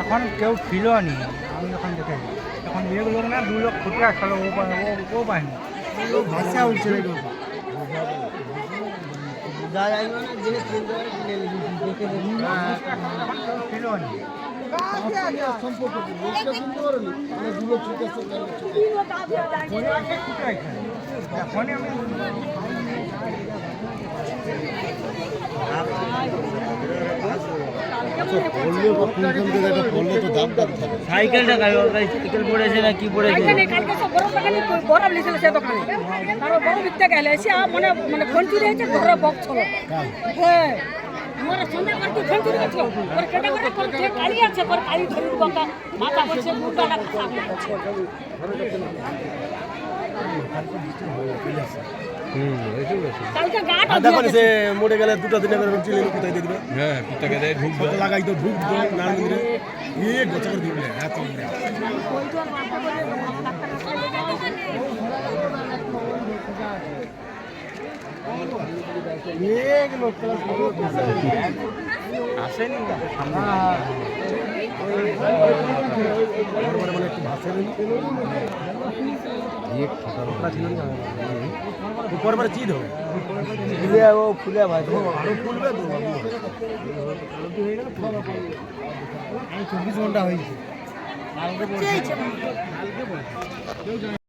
এখন কেউ ছিল নি আমি যখন দেখে এখন এক লোক না দু লোক ফুটে আসলো ও ও ও পায়নি ভাষা উঠছে রে এখন কেউ ছিল নি সাইকেলটা সাইকেল পড়েছে না কি পড়েছে? বরফ লিছিল সে দোকানে। তারপর বড় বিকতে গেলে সে মানে মানে ফোন চুরি হয়েছে ঘরে বক্স ছিল হ্যাঁ। আমার সন্ধ্যা করতে ফোন হয়েছিল পরে কেটে কেটে করে যে কালি আছে পরে কালি ধরে বাঁকা মাথা করছে মুখটা না কালকে মরে গেলে দুটো দিনে করে কোথায় দিয়ে দিবে হ্যাঁ লাগাই তো ঢুক দো না দিলে এ গোছা দিবে এত আসেনি? বড় মানে একটু ভাষা নেই উপর পরে চিদ হবে ফুলে ও ফুলে ভাই আরও ফুলবে তো চব্বিশ ঘণ্টা হয়েছে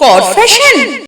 কর ফ্যাশন